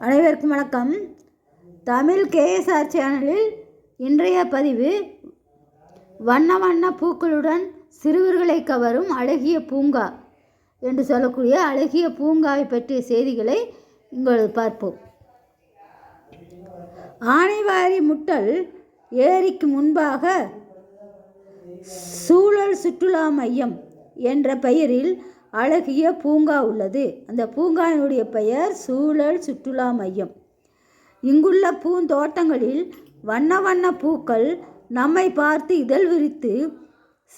அனைவருக்கும் வணக்கம். தமிழ் கேஎஸ்ஆர் சேனலில் இன்றைய பதிவு வண்ண வண்ண பூக்களுடன் சிறுவர்களை கவரும் அழகிய பூங்கா என்று சொல்லக்கூடிய அழகிய பூங்காவை பற்றிய செய்திகளை இங்கொழுது பார்ப்போம். ஆனைவாரி முட்டல் ஏரிக்கு முன்பாக சூழல் சுற்றுலா மையம் என்ற பெயரில் அழகிய பூங்கா உள்ளது. அந்த பூங்காவினுடைய பெயர் சூழல் சுற்றுலா மையம். இங்குள்ள பூந்தோட்டங்களில் வண்ண வண்ண பூக்கள் நம்மை பார்த்து இதழ் விரித்து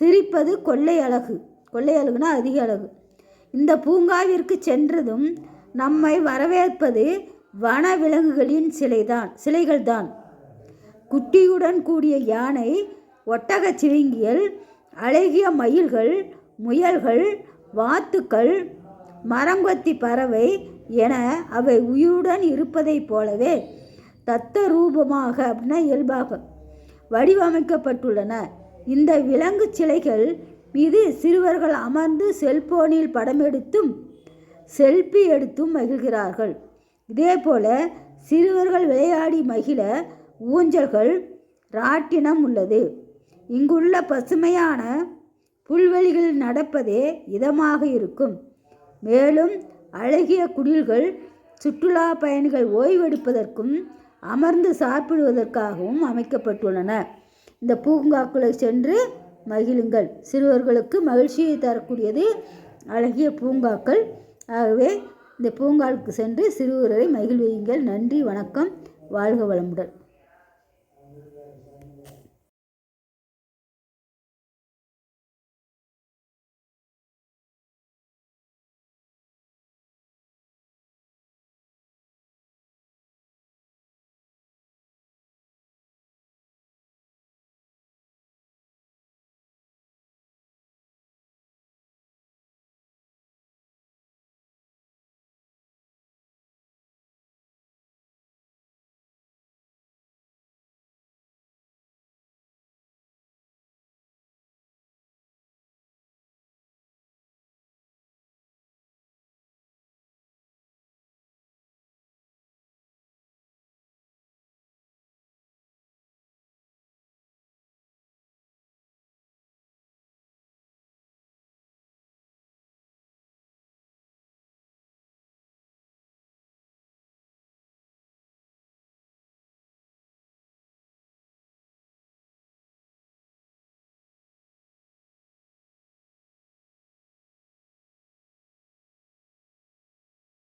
சிரிப்பது கொள்ளை அழகு. கொள்ளை அழகுனா அதிக அழகு. இந்த பூங்காவிற்கு சென்றதும் நம்மை வரவேற்பது வன விலங்குகளின் சிலைதான் சிலைகள்தான். குட்டியுடன் கூடிய யானை ஒட்டகச் சிவிங்கியல் அழகிய மயில்கள் முயல்கள் வாத்துக்கள் மரங்கொத்தி பறவை என அவை உயிருடன் இருப்பதைப் போலவே தத்த ரூபமாக அப்படின்னா இயல்பாக வடிவமைக்கப்பட்டுள்ளன. இந்த விலங்கு சிலைகள் மீது சிறுவர்கள் அமர்ந்து செல்போனில் படம் எடுத்தும் செல்ஃபி எடுத்தும் மகிழ்கிறார்கள். இதேபோல சிறுவர்கள் விளையாடி மகிழ ஊஞ்சல்கள் ராட்டினம் உள்ளது. இங்குள்ள பசுமையான புல்வெளிகளில் நடப்பதே இதமாக இருக்கும். மேலும் அழகிய குடில்கள் சுற்றுலா பயணிகள் ஓய்வெடுப்பதற்கும் அமர்ந்து சாப்பிடுவதற்காகவும் அமைக்கப்பட்டுள்ளன. இந்த பூங்காக்களை சென்று மகிழுங்கள். சிறுவர்களுக்கு மகிழ்ச்சியை தரக்கூடியது அழகிய பூங்காக்கள். ஆகவே இந்த பூங்காவுக்கு சென்று சிறுவர்களை மகிழ்வியுங்கள். நன்றி வணக்கம். வாழ்க வளமுடன்.